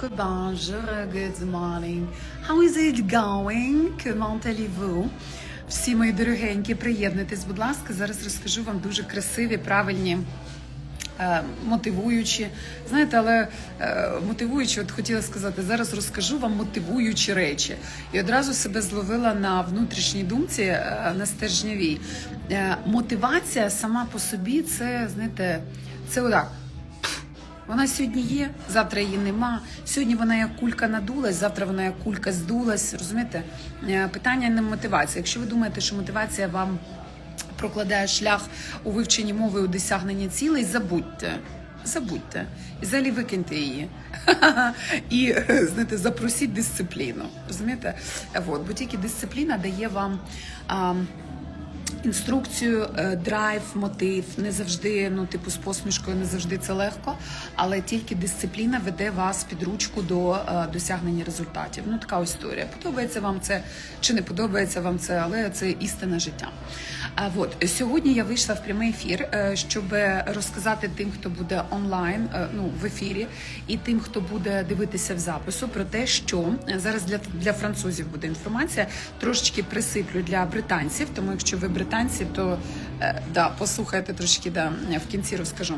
Bonjour, good morning. How is it going? Comment allez-vous? Всі мої дорогенькі, приєднуйтесь, будь ласка. Зараз розкажу вам дуже красиві, правильні. е, Мотивуючі, знаєте, але е, мотивуючі, от хотіла сказати, зараз розкажу вам мотивуючі речі. І одразу себе зловила на внутрішній думці, е, на стержневій. Е, мотивація сама по собі, це знаєте, це отак. Вона сьогодні є, завтра її нема. Сьогодні вона як кулька надулась, завтра вона як кулька здулась. Розумієте? Е, Питання не мотивація. Якщо ви думаєте, що мотивація вам прокладає шлях у вивченні мови у досягненні цілей, забудьте. Забудьте. І взагалі викиньте її. І знаєте, запросіть дисципліну. Розумієте? От, бо тільки дисципліна дає вам. А, інструкцію, е, драйв, мотив не завжди, ну типу з посмішкою, не завжди це легко, але тільки дисципліна веде вас під ручку до е, досягнення результатів. Ну така історія. Подобається вам це чи не подобається вам це, але це істина життя. А от сьогодні я вийшла в прямий ефір, е, щоб розказати тим, хто буде онлайн, ну в ефірі, і тим, хто буде дивитися в запису, про те, що зараз для, для французів буде інформація, трошечки присиплю для британців. Тому якщо ви британці, то е, да, послухайте трошки, да, в кінці розкажу.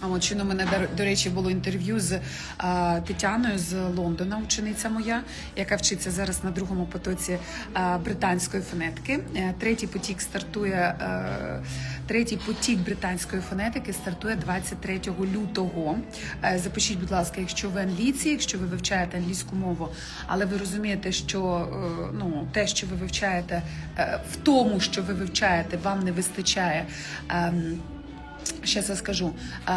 А от чи мене до- речі було інтерв'ю з а, Тетяною з Лондона, учениця моя, яка вчиться зараз на другому потоці а, британської фонетики. Е, Третій потік стартує. е, Третій потік британської фонетики стартує 23 лютого. Е, Запишіть, будь ласка, якщо ви англійці, якщо ви вивчаєте англійську мову, але ви розумієте, що ну те, що ви вивчаєте, в тому, що ви вивчаєте, вам не вистачає. ем, Ще це скажу.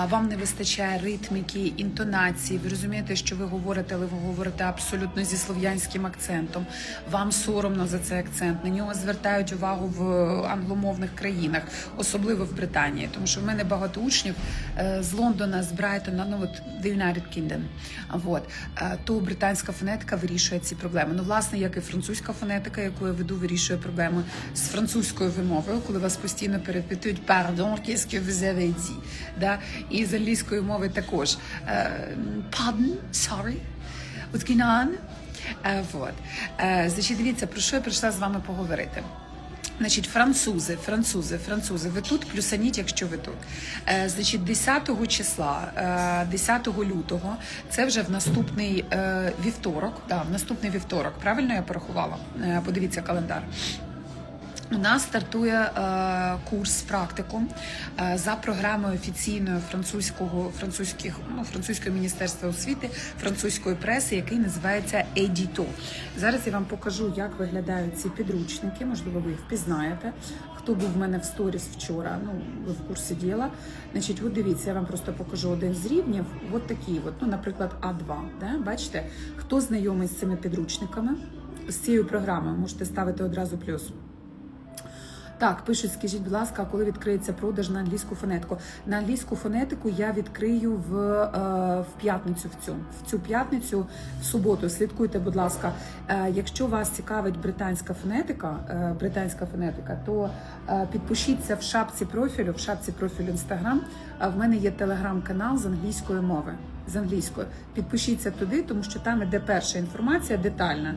Вам не вистачає ритміки, інтонації. Ви розумієте, що ви говорите, але ви говорите абсолютно зі слов'янським акцентом. Вам соромно за цей акцент. На нього звертають увагу в англомовних країнах, особливо в Британії. Тому що в мене багато учнів е, з Лондона, з Брайтона, ну от the United Kingdom. Е, То британська фонетика вирішує ці проблеми. Ну, власне, як і французька фонетика, яку я веду, вирішує проблеми з французькою вимовою, коли вас постійно перепитують «Pardon, qu'est-ce dit?» Да? І з англійської мови також. Е, Pardon, sorry, what's going? Е, Вот. Е, Значить, дивіться, про що я прийшла з вами поговорити. Значить, французи, французи, французи, ви тут, плюсаніть, якщо ви тут. Е, значить, 10 числа, е, 10 лютого, це вже в наступний е, вівторок. Да, в наступний вівторок, правильно я порахувала? Е, подивіться календар. У нас стартує е, курс практикум е, за програмою офіційної французького французьких ну французького міністерства освіти французької преси, який називається Едіто. Зараз я вам покажу, як виглядають ці підручники. Можливо, ви їх впізнаєте. Хто був в мене в сторіс вчора? Ну ви в курсі діла. Значить, от дивіться, я вам просто покажу один з рівнів. От такі, от, ну, наприклад, А2. Да? Бачите, хто знайомий з цими підручниками, з цією програмою, можете ставити одразу плюс. Так, пишуть, скажіть, будь ласка, коли відкриється продаж на англійську фонетику? На англійську фонетику я відкрию в, е, в п'ятницю. В цю в цю п'ятницю, в суботу. Слідкуйте, будь ласка. Е, якщо вас цікавить британська фонетика, е, британська фонетика, то підпишіться в шапці профілю, в шапці профілю. А в мене є телеграм-канал з англійської мови. З англійською підпишіться туди, тому що там іде перша інформація детальна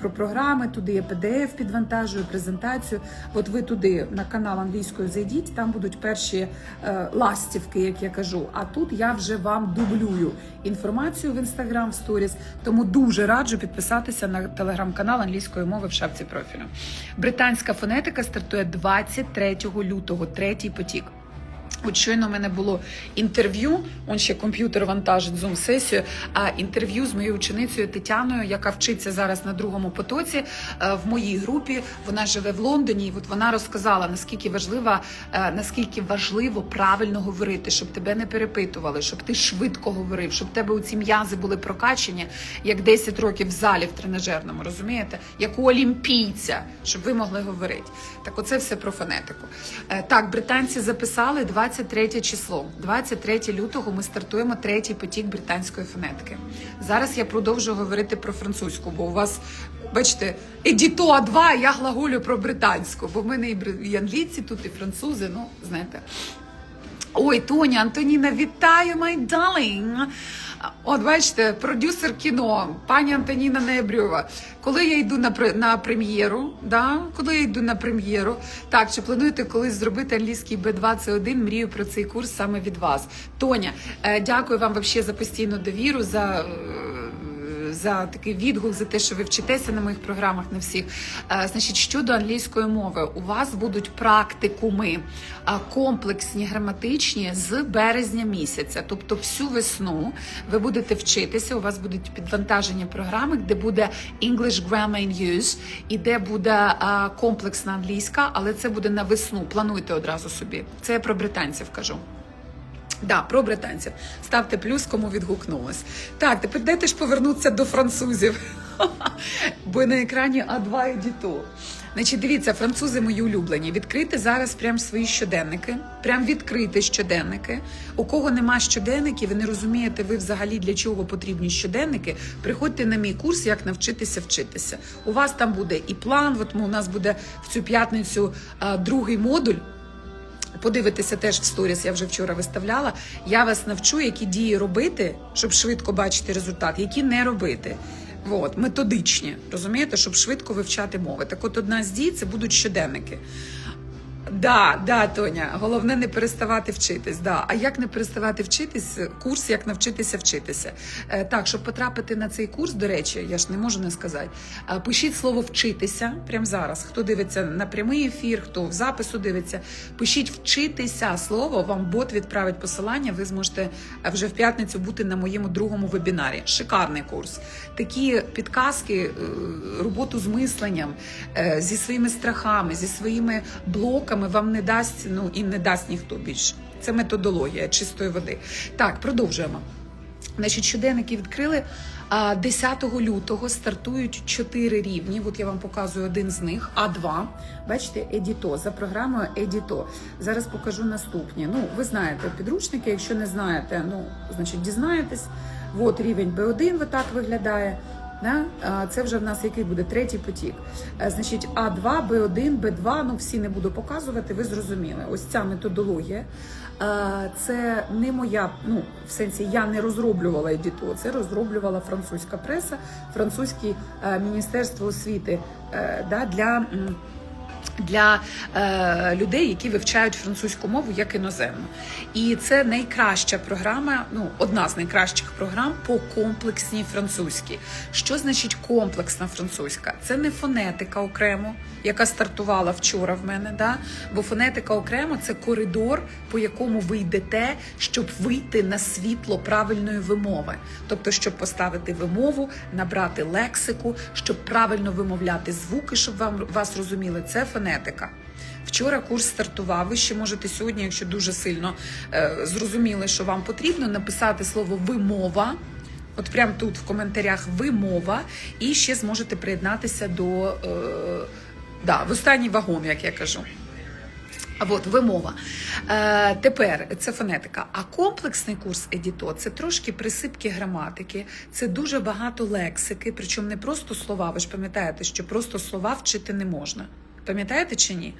про програми. Туди є PDF підвантажую, презентацію. От ви туди на канал англійською зайдіть, там будуть перші е, ластівки, як я кажу. А тут я вже вам дублюю інформацію в інстаграм в сторіс. Тому дуже раджу підписатися на телеграм-канал англійської мови в шапці профілю. Британська фонетика стартує 23 лютого, третій потік. От щойно в мене було інтерв'ю, он ще комп'ютер вантажить зум сесію. А інтерв'ю з моєю ученицею Тетяною, яка вчиться зараз на другому потоці е, в моїй групі. Вона живе в Лондоні. І от вона розказала наскільки важлива, е, наскільки важливо правильно говорити, щоб тебе не перепитували, щоб ти швидко говорив, щоб тебе у ці м'язи були прокачені, як 10 років в залі в тренажерному, розумієте? Як у олімпійця, щоб ви могли говорити. Так, оце все про фонетику. Е, Так, британці записали 23 число. 23 лютого ми стартуємо третій потік британської фонетики. Зараз я продовжу говорити про французьку, бо у вас, бачите, едіто А2, а я глаголю про британську, бо в мене і англійці тут, і французи, ну, знаєте. Ой, Тоня, Антоніна, вітаю, my darling. От бачите, продюсер кіно, пані Антоніна Небрюва. Коли я йду на на прем'єру, да? коли я йду на прем'єру, так чи плануєте колись зробити англійський Б2 це 1 Мрію про цей курс саме від вас. Тоня, е, дякую вам вообще за постійну довіру. за... за такий відгук, за те, що ви вчитеся на моїх програмах на всіх. Е, Значить, щодо англійської мови, у вас будуть практикуми е, комплексні, граматичні з березня місяця. Тобто, всю весну ви будете вчитися. У вас будуть підвантажені програми, де буде English Grammar in Use і де буде е, комплексна англійська, але це буде на весну. Плануйте одразу собі. Це я про британців кажу. Да, про британців. Ставте плюс, кому відгукнулось. Так, тепер дайте ж повернутися до французів. Бо на екрані А2 едіто. Значить, дивіться, французи мої улюблені. Відкрийте зараз прям свої щоденники. Прям відкрийте щоденники. У кого нема щоденників і не розумієте ви взагалі для чого потрібні щоденники, приходьте на мій курс, як навчитися вчитися. У вас там буде і план. От у нас буде в цю п'ятницю другий модуль. Подивитися теж в сторіс, я вже вчора виставляла. Я вас навчу, які дії робити, щоб швидко бачити результат, які не робити. От, методичні, розумієте, щоб швидко вивчати мови. Так от одна з дій це будуть щоденники. Да, да, Тоня, головне не переставати вчитись. Да. А як не переставати вчитись? Курс, як навчитися вчитися. Е, так, щоб потрапити на цей курс, до речі, я ж не можу не сказати. е, Пишіть слово вчитися прямо зараз. Хто дивиться на прямий ефір, хто в запису дивиться, пишіть вчитися слово. Вам бот відправить посилання. Ви зможете е, вже в п'ятницю бути на моєму другому вебінарі. Шикарний курс. Такі підказки, роботу з мисленням, зі своїми страхами, зі своїми блоками вам не дасть, ну і не дасть ніхто більше. Це методологія чистої води. Так, продовжуємо. Значить, щоденники відкрили. 10 лютого стартують чотири рівні. От я вам показую один з них. А2. Бачите, Едіто за програмою Едіто. Зараз покажу наступні. Ну, ви знаєте підручники. Якщо не знаєте, ну значить дізнаєтесь. От рівень Б1 отак виглядає. Да? Це вже в нас який буде третій потік. Е, Значить, А2, Б1, Б2, ну всі не буду показувати, ви зрозуміли. Ось ця методологія. Е, Це не моя, ну в сенсі я не розроблювала едіто, це розроблювала французька преса, французьке міністерство освіти е, да, для. Для е, людей, які вивчають французьку мову як іноземну, і це найкраща програма, ну одна з найкращих програм по комплексній французькій. Що значить комплексна французька? Це не фонетика окремо, яка стартувала вчора в мене. Да? Бо фонетика окремо це коридор, по якому ви йдете, щоб вийти на світло правильної вимови. Тобто, щоб поставити вимову, набрати лексику, щоб правильно вимовляти звуки, щоб вам вас розуміли. Це фонетика. Вчора курс стартував. Ви ще можете сьогодні, якщо дуже сильно е, зрозуміли, що вам потрібно, написати слово вимова. От прямо тут в коментарях вимова, і ще зможете приєднатися до е, да, в останній вагон, як я кажу. А от вимова. Е, тепер це фонетика. А комплексний курс Едіто це трошки присипки граматики, це дуже багато лексики, причому не просто слова. Ви ж пам'ятаєте, що просто слова вчити не можна. Пам'ятаєте чи ні?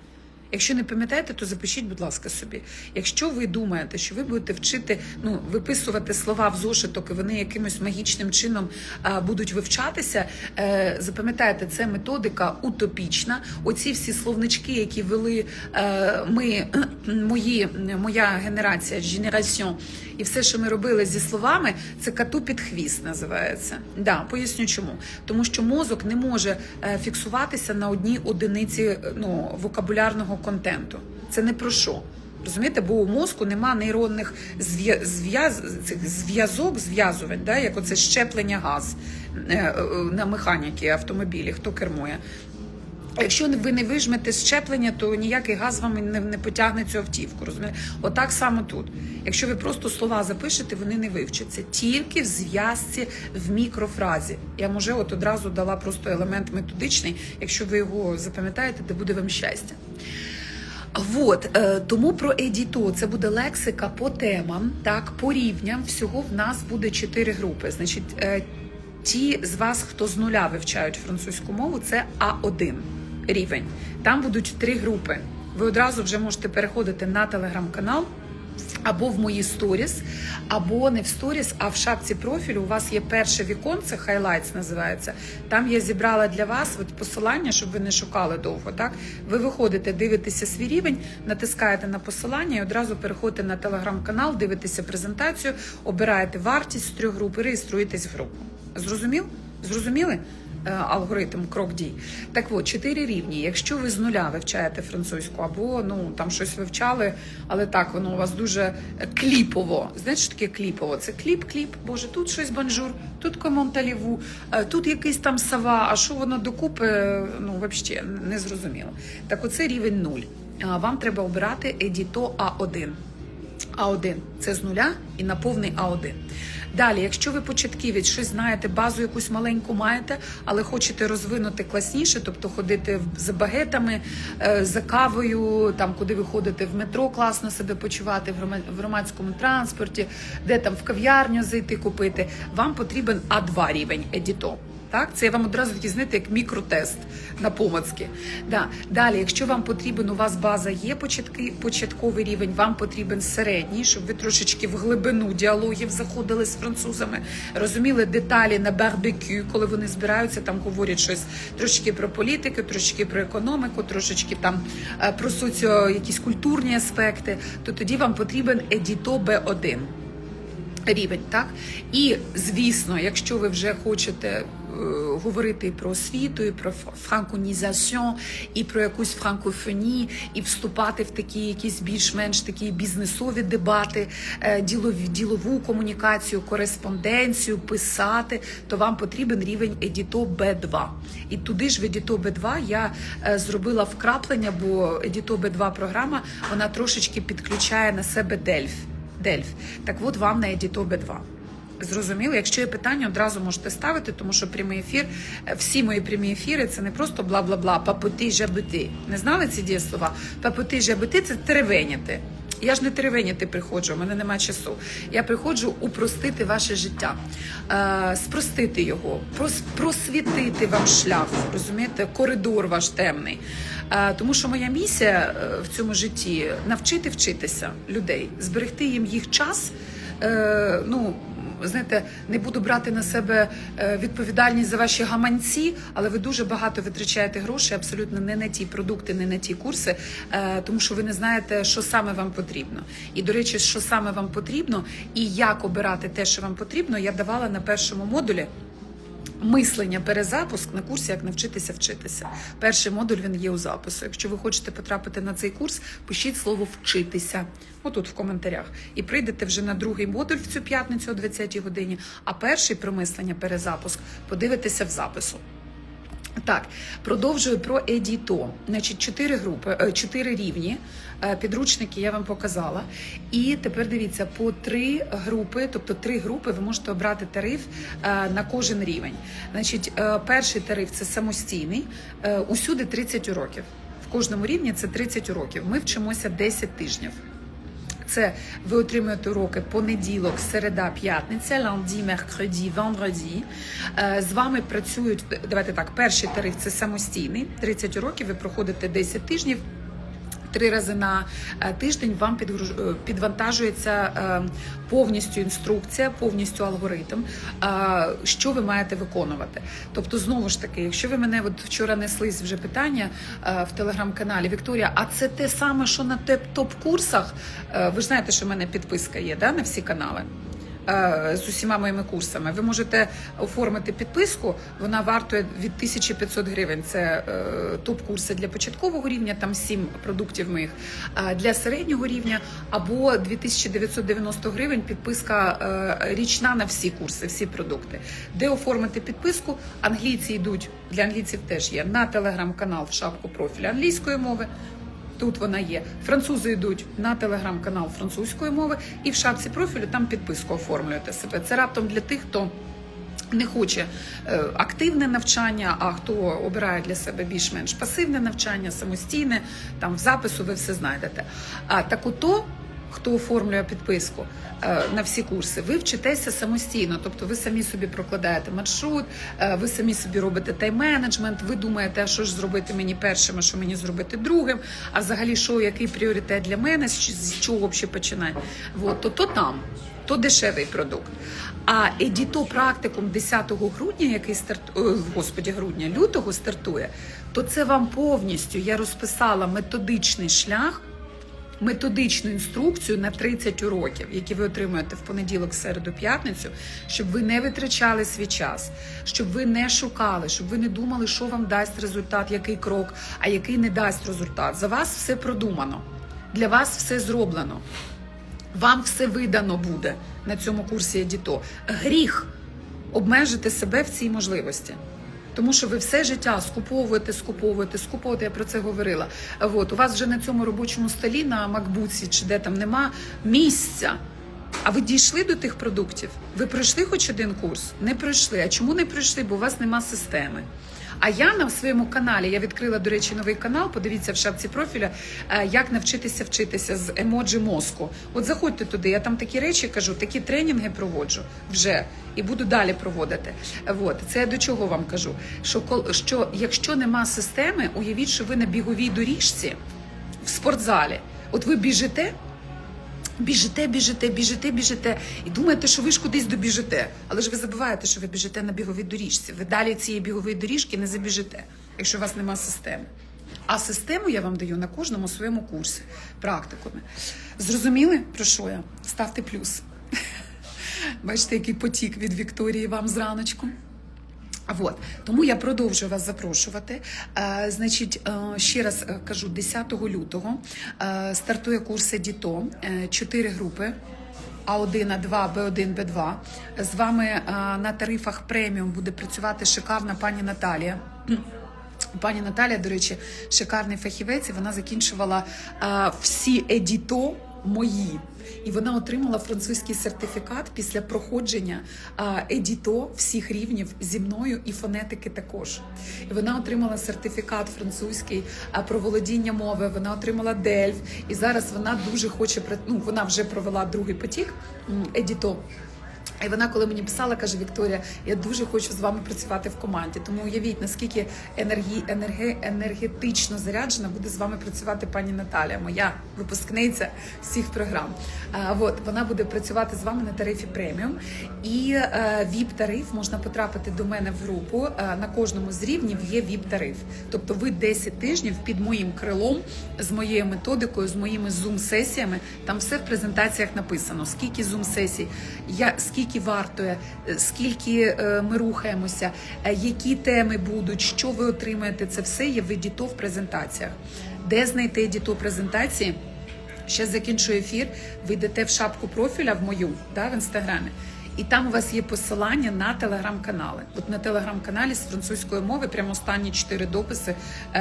Якщо не пам'ятаєте, то запишіть, будь ласка, собі. Якщо ви думаєте, що ви будете вчити, ну виписувати слова в зошиток, і вони якимось магічним чином а, будуть вивчатися, е, запам'ятайте, це методика утопічна. Оці всі словнички, які вели е, ми, мої, моя генерація, генераціон, і все, що ми робили зі словами, це кату під хвіст називається. Да, поясню чому. Тому що мозок не може е, фіксуватися на одній одиниці е, ну, вокабулярного контенту. Це не про що. Розумієте, бо у мозку нема нейронних зв'яз... зв'язок, зв'язувань, да? як оце щеплення газ е, е, на механіки автомобілі, хто кермує. Якщо ви не вижмете щеплення, то ніякий газ вам не, не потягне цю автівку. Розумієте? Отак само тут. Якщо ви просто слова запишете, вони не вивчаться. Тільки в зв'язці в мікрофразі. Я може от одразу дала просто елемент методичний. Якщо ви його запам'ятаєте, то буде вам щастя. Вот, е, тому про едіто це буде лексика по темам, так, по рівням. Всього в нас буде чотири групи. Значить, е, ті з вас, хто з нуля вивчають французьку мову, це А1 рівень. Там будуть три групи. Ви одразу вже можете переходити на телеграм-канал. Або в мої сторіс, або не в сторіс, а в шапці профілю. У вас є перше віконце, highlights називається. Там я зібрала для вас от посилання, щоб ви не шукали довго. Так ви виходите, дивитеся свій рівень, натискаєте на посилання і одразу переходите на телеграм-канал, дивитеся презентацію, обираєте вартість з трьох груп і реєструєтесь в групу. Зрозумів? Зрозуміли? Е, Алгоритм крок дій. Так от, чотири рівні. Якщо ви з нуля вивчаєте французьку, або ну там щось вивчали, але так воно у вас дуже е, кліпово. Знаєте, що таке кліпово? Це кліп, кліп. Боже, тут щось бонжур, тут комонталіву, тут якийсь там сава. А що воно докупи? е, Ну взагалі не зрозуміло. Так, оце рівень нуль. Вам треба обирати Едіто А1. А1 це з нуля і на повний А1. Далі, якщо ви початківець, щось знаєте, базу якусь маленьку маєте, але хочете розвинути класніше, тобто ходити за багетами, е, за кавою, там куди ви ходите в метро, класно себе почувати в громадському транспорті, де там в кав'ярню зайти купити. Вам потрібен А2 рівень едіто. Так, це я вам одразу такі, знаєте, як мікротест на помацки. Да. Далі, якщо вам потрібен, у вас база є початки, початковий рівень, вам потрібен середній, щоб ви трошечки в глибину діалогів заходили з французами, розуміли деталі на барбекю, коли вони збираються, там говорять щось трошечки про політику, трошечки про економіку, трошечки там е, про соціо якісь культурні аспекти, то тоді вам потрібен едіто Б1 рівень, так? І звісно, якщо ви вже хочете говорити і про освіту, і про ф- франконізаціон, і про якусь франкофонію, і вступати в такі якісь більш-менш такі бізнесові дебати, е, ділові, ділову комунікацію, кореспонденцію, писати, то вам потрібен рівень Едіто Б2. І туди ж в Едіто Б2 я е, зробила вкраплення, бо Едіто Б2 програма вона трошечки підключає на себе Дельф. Дельф. Так от вам на Едіто Б2. Зрозуміло, якщо є питання, одразу можете ставити, тому що прямий ефір, е, всі мої прямі ефіри це не просто бла-бла-бла, папоти, жабити. Не знали ці дієслова? Папоти, жабити це теревеняти. Я ж не теревеняти приходжу, у мене немає часу. Я приходжу упростити ваше життя, е, спростити його, прос- просвітити вам шлях, розумієте, коридор ваш темний. Е, тому що моя місія е, в цьому житті навчити вчитися людей, зберегти їм їх час. Е, ну, знаєте, не буду брати на себе е, відповідальність за ваші гаманці, але ви дуже багато витрачаєте грошей абсолютно не на ті продукти, не на ті курси, е, тому що ви не знаєте, що саме вам потрібно. І до речі, що саме вам потрібно, і як обирати те, що вам потрібно, я давала на першому модулі. Мислення перезапуск на курсі як навчитися вчитися. Перший модуль він є у запису. Якщо ви хочете потрапити на цей курс, пишіть слово вчитися отут в коментарях. І прийдете вже на другий модуль в цю п'ятницю о 20-й годині. А перший про мислення перезапуск подивитеся в запису. Так, продовжую про Едіто. Значить, чотири групи, е, чотири рівні. Е, Підручники я вам показала. І тепер дивіться, по три групи, тобто три групи, ви можете обрати тариф е, на кожен рівень. Значить, перший тариф це самостійний, усюди 30 уроків. В кожному рівні це 30 уроків. Ми вчимося 10 тижнів. Це ви отримуєте уроки понеділок, середа, п'ятниця, ланді, меркреді, вендреді. Е, З вами працюють давайте так. Перший тариф це самостійний. 30 уроків. Ви проходите 10 тижнів. Три рази на е, тиждень вам е, підвантажується е, повністю інструкція, повністю алгоритм, що ви маєте виконувати. Тобто, знову ж таки, якщо ви мене от вчора неслись вже питання в телеграм-каналі Вікторія, а це те саме, що на топ-курсах? Ви ж знаєте, що в мене підписка є да, на всі канали. Е, З усіма моїми курсами ви можете оформити підписку. Вона вартує від 1500 гривень. Це е, топ-курси для початкового рівня, там 7 продуктів моїх. Для середнього рівня або 2990 гривень підписка е, річна на всі курси, всі продукти. Де оформити підписку? Англійці йдуть для англійців теж є на телеграм-канал в шапку профіля англійської мови. Тут вона є. Французи йдуть на телеграм-канал французької мови, і в шапці профілю там підписку оформлюєте себе. Це раптом для тих, хто не хоче е, активне навчання, а хто обирає для себе більш-менш пасивне навчання, самостійне, там в запису ви все знайдете. А так ото хто оформлює підписку е, на всі курси, ви вчитеся самостійно, тобто ви самі собі прокладаєте маршрут, е, ви самі собі робите тайм-менеджмент, ви думаєте, а що ж зробити мені першим, а що мені зробити другим, а взагалі, що який пріоритет для мене, з чого взагалі починати. Вот, то, то там, то дешевий продукт. А едіто практикум 10 грудня, який стартує, господі, грудня, лютого стартує, то це вам повністю я розписала методичний шлях методичну інструкцію на 30 уроків, які ви отримуєте в понеділок, середу, п'ятницю, щоб ви не витрачали свій час, щоб ви не шукали, щоб ви не думали, що вам дасть результат, який крок, а який не дасть результат. За вас все продумано, для вас все зроблено. Вам все видано буде на цьому курсі Едіто. Гріх обмежити себе в цій можливості. Тому що ви все життя скуповуєте, скуповуєте, скуповуєте, я про це говорила. От, у вас вже на цьому робочому столі на макбуці чи де там нема місця. А ви дійшли до тих продуктів? Ви пройшли хоч один курс? Не пройшли. А чому не пройшли? Бо у вас нема системи. А я на своєму каналі, я відкрила, до речі, новий канал. Подивіться в шапці профіля, е, як навчитися вчитися з емоджі мозку. От заходьте туди, я там такі речі кажу, такі тренінги проводжу вже і буду далі проводити. От це я до чого вам кажу? Що що якщо нема системи, уявіть, що ви на біговій доріжці в спортзалі. От ви біжите. Біжите, біжите, біжите, біжите, і думаєте, що ви ж кудись добіжите. Але ж ви забуваєте, що ви біжите на біговій доріжці. Ви далі цієї бігової доріжки не забіжите, якщо у вас нема системи. А систему я вам даю на кожному своєму курсі, практикумі. Зрозуміли, про що я? Ставте плюс. Бачите, який потік від Вікторії вам зраночку. Вот. Тому я продовжую вас запрошувати. Е, значить, е, ще раз е, кажу, 10 лютого е, стартує курс Едіто, е, чотири групи. А1, А2, Б1, Б2. З вами е, на тарифах преміум буде працювати шикарна пані Наталія. Пані Наталія, до речі, шикарний фахівець, і вона закінчувала е, всі едіто мої. І вона отримала французький сертифікат після проходження едіто всіх рівнів зі мною і фонетики також. І вона отримала сертифікат французький про володіння мови. Вона отримала дельф. І зараз вона дуже хоче ну, вона вже провела другий потік едіто. І вона, коли мені писала, каже Вікторія, я дуже хочу з вами працювати в команді. Тому уявіть, наскільки енергі, енерге, енергетично заряджена буде з вами працювати пані Наталія, моя випускниця всіх програм. А, от, вона буде працювати з вами на тарифі преміум. І е, ВІП-тариф можна потрапити до мене в групу. Е, на кожному з рівнів є ВІП-тариф. Тобто ви 10 тижнів під моїм крилом, з моєю методикою, з моїми зум-сесіями. Там все в презентаціях написано, скільки зум-сесій, я, скільки вартує, е, скільки е, ми рухаємося, е, які теми будуть, що ви отримаєте. Це все є в едіто в презентаціях. Де знайти едіто презентації? Ще закінчу ефір. Ви йдете в шапку профіля в мою да, в інстаграмі. І там у вас є посилання на телеграм-канали. От на телеграм-каналі з французької мови прямо останні чотири дописи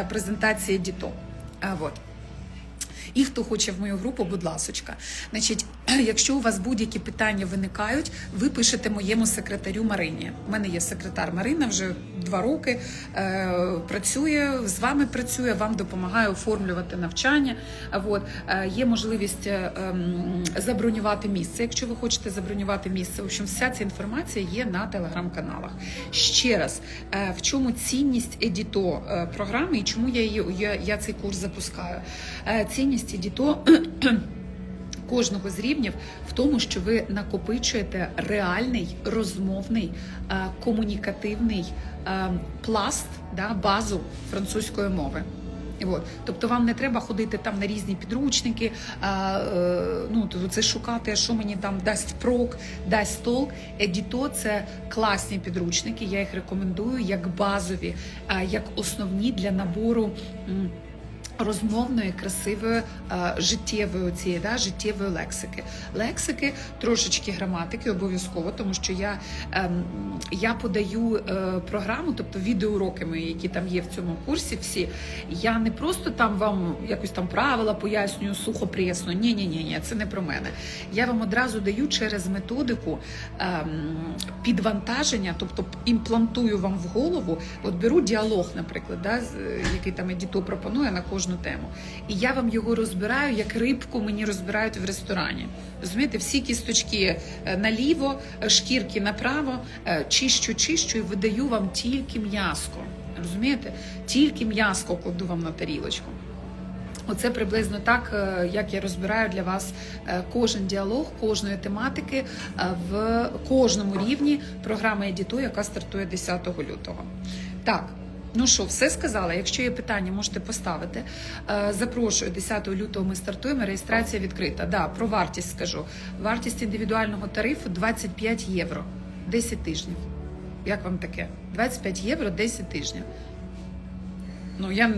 презентації Діто. А, вот. І хто хоче в мою групу, будь ласочка. Значить, якщо у вас будь-які питання виникають, ви пишете моєму секретарю Марині. У мене є секретар Марина вже два роки. Е, працює з вами працює, вам допомагає оформлювати навчання. От е, є можливість е, ем, забронювати місце, якщо ви хочете забронювати місце. В общем, вся ця інформація є на телеграм-каналах. Ще раз, е, в чому цінність Едіто програми і чому я її я, я цей курс запускаю? Е, Цінність Едіто. Кожного з рівнів в тому, що ви накопичуєте реальний розмовний е, комунікативний е, пласт, да, базу французької мови. От. Тобто вам не треба ходити там на різні підручники, а, е, ну, то це шукати, що мені там дасть прок, дасть толк. Едіто це класні підручники, я їх рекомендую як базові, як основні для набору. Розмовної, красивої, е, життєвої цієї да, життєвої лексики. Лексики, трошечки граматики обов'язково, тому що я, ем, я подаю е, програму, тобто відеоуроки мої, які там є в цьому курсі, всі. Я не просто там вам якось там правила пояснюю сухо пресно. Ні, ні, ні, ні, це не про мене. Я вам одразу даю через методику ем, підвантаження, тобто імплантую вам в голову. От беру діалог, наприклад, да, який там Едіто пропонує на кожному кожну тему. І я вам його розбираю, як рибку мені розбирають в ресторані. Розумієте, всі кісточки е, наліво, е, шкірки направо, е, чищу, чищу і видаю вам тільки м'яско. Розумієте? Тільки м'яско кладу вам на тарілочку. Оце приблизно так, як я розбираю для вас кожен діалог, кожної тематики в кожному рівні програми Едіто, яка стартує 10 лютого. Так. Ну що, все сказала. Якщо є питання, можете поставити. Е, Запрошую 10 лютого. Ми стартуємо. Реєстрація відкрита. Да, про вартість скажу. Вартість індивідуального тарифу 25 євро 10 тижнів. Як вам таке? 25 євро 10 тижнів. Ну я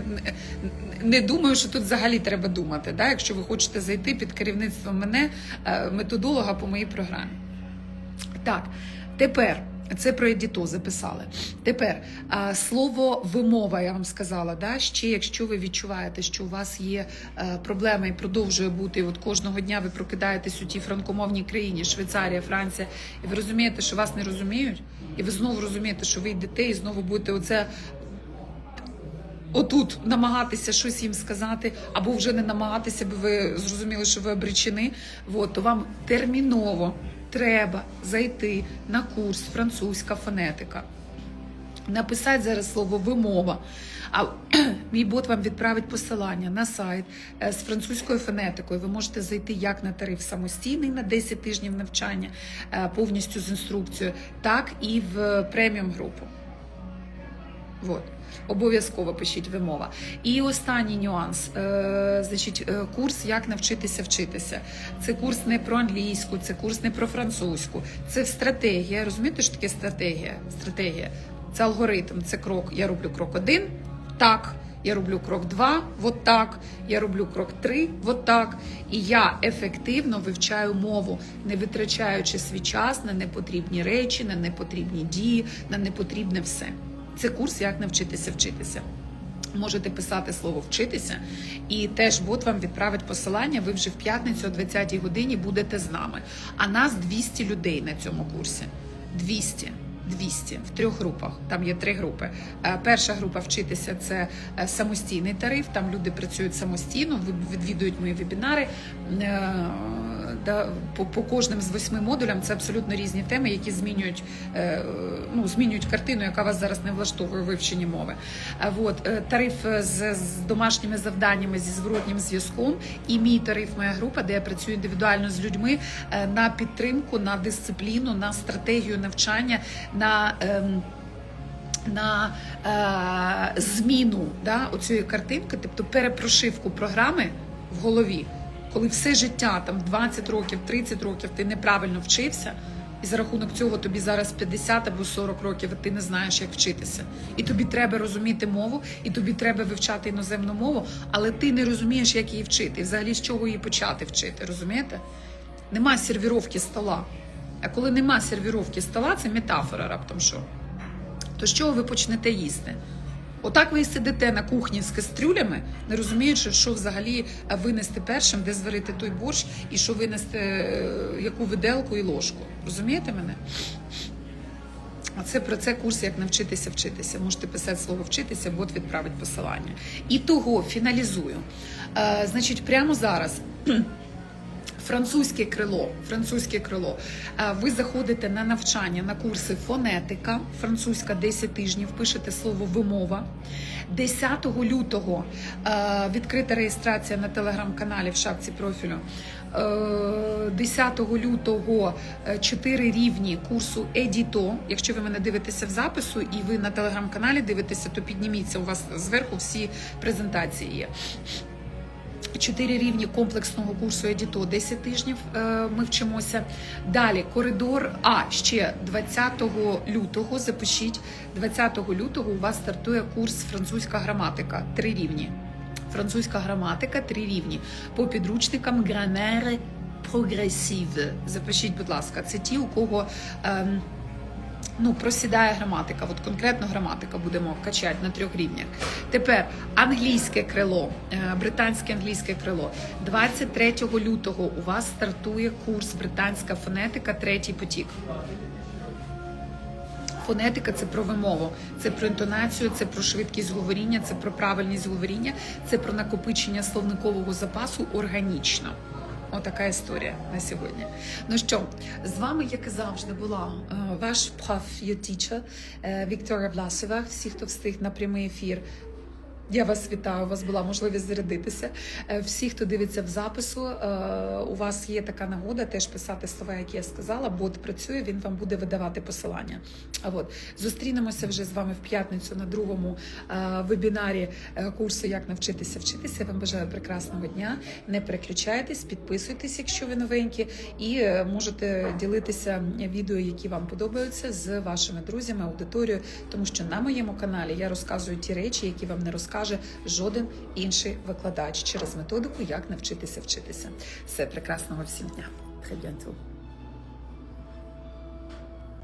не думаю, що тут взагалі треба думати, да? якщо ви хочете зайти під керівництвом мене, е, методолога по моїй програмі. Так, тепер. Це про едіто записали. Тепер слово вимова, я вам сказала. Да? Ще якщо ви відчуваєте, що у вас є е, проблема і продовжує бути, от кожного дня ви прокидаєтесь у тій франкомовній країні, Швейцарія, Франція, і ви розумієте, що вас не розуміють, і ви знову розумієте, що ви йдете і знову будете оце отут намагатися щось їм сказати, або вже не намагатися, бо ви зрозуміли, що ви обречені, от, то вам терміново треба зайти на курс французька фонетика. Написати зараз слово вимова. А мій бот вам відправить посилання на сайт е, з французькою фонетикою. Ви можете зайти як на тариф самостійний на 10 тижнів навчання, е, повністю з інструкцією, так і в преміум групу. Вот. Обов'язково пишіть вимова. І останній нюанс. Е, значить, е, курс як навчитися вчитися. Це курс не про англійську, це курс не про французьку. Це стратегія. Розумієте, що таке стратегія? Стратегія. Це алгоритм, це крок. Я роблю крок один, так. Я роблю крок два, вот так. Я роблю крок три, вот так. І я ефективно вивчаю мову, не витрачаючи свій час на непотрібні речі, на непотрібні дії, на непотрібне все. Це курс, як навчитися вчитися. Можете писати слово вчитися, і теж бот вам відправить посилання. Ви вже в п'ятницю о 20-й годині будете з нами. А нас 200 людей на цьому курсі. 200. 200 в трьох групах. Там є три групи. Е, Перша група вчитися це е, самостійний тариф. Там люди працюють самостійно, відвідують мої вебінари. Е, по, кожним з восьми модулям це абсолютно різні теми, які змінюють, ну, змінюють картину, яка вас зараз не влаштовує у вивченні мови. От тариф з, домашніми завданнями зі зворотнім зв'язком, і мій тариф, моя група, де я працюю індивідуально з людьми на підтримку, на дисципліну, на стратегію навчання, на. ем, на е, зміну да, оцієї картинки, тобто перепрошивку програми в голові, коли все життя, там 20 років, 30 років ти неправильно вчився, і за рахунок цього тобі зараз 50 або 40 років, і ти не знаєш, як вчитися. І тобі треба розуміти мову, і тобі треба вивчати іноземну мову, але ти не розумієш, як її вчити, і взагалі з чого її почати вчити, розумієте? Нема сервіровки стола. А коли нема сервіровки стола, це метафора раптом що то з чого ви почнете їсти? Отак ви і сидите на кухні з кастрюлями, не розуміючи, що взагалі е, винести першим, де зварити той борщ, і що винести е, яку виделку і ложку. Розумієте мене? А це про це курс, як навчитися вчитися. Можете писати слово вчитися, бот відправить посилання. І того фіналізую. Е, значить, прямо зараз. Французьке крило, французьке крило. Е, Ви заходите на навчання на курси фонетика, французька 10 тижнів, пишете слово вимова. 10 лютого е, відкрита реєстрація на телеграм-каналі в шапці профілю. Е, 10 лютого 4 рівні курсу Едіто. Якщо ви мене дивитеся в запису і ви на телеграм-каналі дивитеся, то підніміться. У вас зверху всі презентації. Чотири рівні комплексного курсу Едіто 10 тижнів е, ми вчимося. Далі коридор. А ще 20 лютого. Запишіть 20 лютого. У вас стартує курс французька граматика. Три рівні. Французька граматика, три рівні по підручникам грамери прогресів. Запишіть, будь ласка, це ті, у кого. ем, Ну, просідає граматика. От конкретно граматика будемо качати на трьох рівнях. Тепер англійське крило, е, британське англійське крило. 23 лютого у вас стартує курс британська фонетика, третій потік. Фонетика це про вимову, це про інтонацію, це про швидкість говоріння, це про правильність говоріння, це про накопичення словникового запасу органічно. Отака історія на сьогодні. Ну що, з вами, як і завжди, була е, ваш проф, your teacher Власова. Всі, хто встиг на прямий ефір. Я вас вітаю. У вас була можливість зарядитися. Е, Всі, хто дивиться в запису, е, у вас є така нагода теж писати слова, які я сказала. Бот працює, він вам буде видавати посилання. А от зустрінемося вже з вами в п'ятницю на другому е, вебінарі курсу Як навчитися вчитися. Я вам бажаю прекрасного дня. Не переключайтесь, підписуйтесь, якщо ви новенькі, і можете ділитися відео, які вам подобаються, з вашими друзями, аудиторією, тому що на моєму каналі я розказую ті речі, які вам не розкаже жоден інший викладач через методику, як навчитися вчитися. Все прекрасного всім дня. Très.